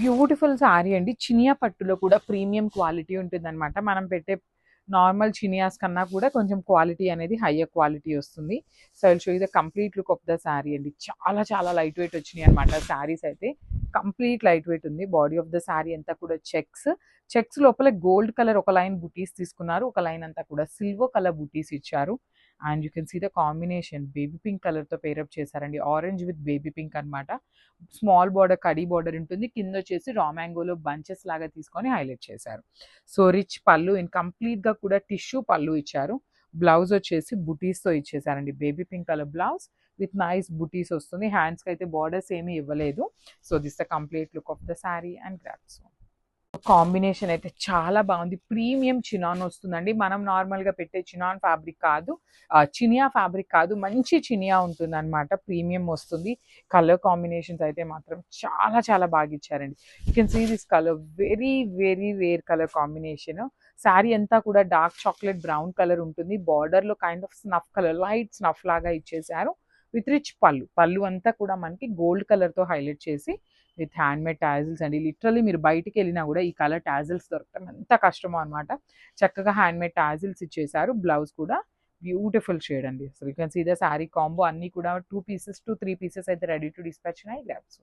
Beautiful sari అండి. చినియా పట్టులో కూడా ప్రీమియం క్వాలిటీ ఉంటుందన్నమాట. మనం పెట్టే నార్మల్ చినియాస్ కన్నా కూడా కొంచెం క్వాలిటీ అనేది హయ్యర్ క్వాలిటీ వస్తుంది. సో షో ఇది complete look of the sari అండి. చాలా చాలా లైట్ వెయిట్ వచ్చినాయి అనమాట శారీస్ అయితే. కంప్లీట్ లైట్ వెయిట్ ఉంది. బాడీ ఆఫ్ ద శారీ అంతా కూడా చెక్స్. చెక్స్ లోపల గోల్డ్ కలర్ ఒక లైన్ బుటీస్ తీసుకున్నారు. ఒక లైన్ అంతా కూడా సిల్వర్ కలర్ బుటీస్ ఇచ్చారు. And you can see the combination. Baby pink కలర్తో పేరప్ చేశారండి. ఆరెంజ్ విత్ బేబీ పింక్ అనమాట స్మాల్ బార్డర్ కడీ బార్డర్ ఉంటుంది. కింద వచ్చేసి రామాంగోలో బంచెస్ లాగా తీసుకొని హైలైట్ చేశారు. సో రిచ్ పళ్ళు ఇన్ కంప్లీట్గా కూడా టిష్యూ పళ్ళు ఇచ్చారు. బ్లౌజ్ వచ్చేసి బుటీస్తో ఇచ్చేసారండి baby pink colour blouse with nice butis వస్తుంది. హ్యాండ్స్కి అయితే బార్డర్స్ ఏమీ ఇవ్వలేదు. So this the complete look of the sari and grapes combination అయితే చాలా బాగుంది. ప్రీమియం చినాన్ వస్తుందండి. మనం నార్మల్గా పెట్టే చినాన్ ఫ్యాబ్రిక్ కాదు. చినియా ఫ్యాబ్రిక్ కాదు. మంచి చినియా ఉంటుంది అనమాట ప్రీమియం వస్తుంది. కలర్ కాంబినేషన్స్ అయితే మాత్రం చాలా చాలా బాగా ఇచ్చారండి. You can see this colour very very rare colour combination sari అంతా కూడా డార్క్ చాక్లెట్ బ్రౌన్ కలర్ ఉంటుంది. బార్డర్లో kind of snuff colour light snuff లాగా ఇచ్చేసారు. విత్ రిచ్ పళ్ళు. పళ్ళు అంతా కూడా మనకి గోల్డ్ కలర్తో హైలైట్ చేసి విత్ హ్యాండ్ మేడ్ టాజిల్స్ అండి. లిటరలీ మీరు బయటికి వెళ్ళినా కూడా ఈ కలర్ టాజిల్స్ దొరకడం ఎంత కష్టమో అనమాట చక్కగా హ్యాండ్ మేడ్ టాజిల్స్ ఇచ్చేసారు బ్లౌజ్ కూడా బ్యూటిఫుల్ షేడ్ అండి. అసలు you can see the sari combo అన్నీ కూడా two pieces to three pieces అయితే రెడీ టు డిస్పాచ్ ఉన్నాయి గ్రాప్స్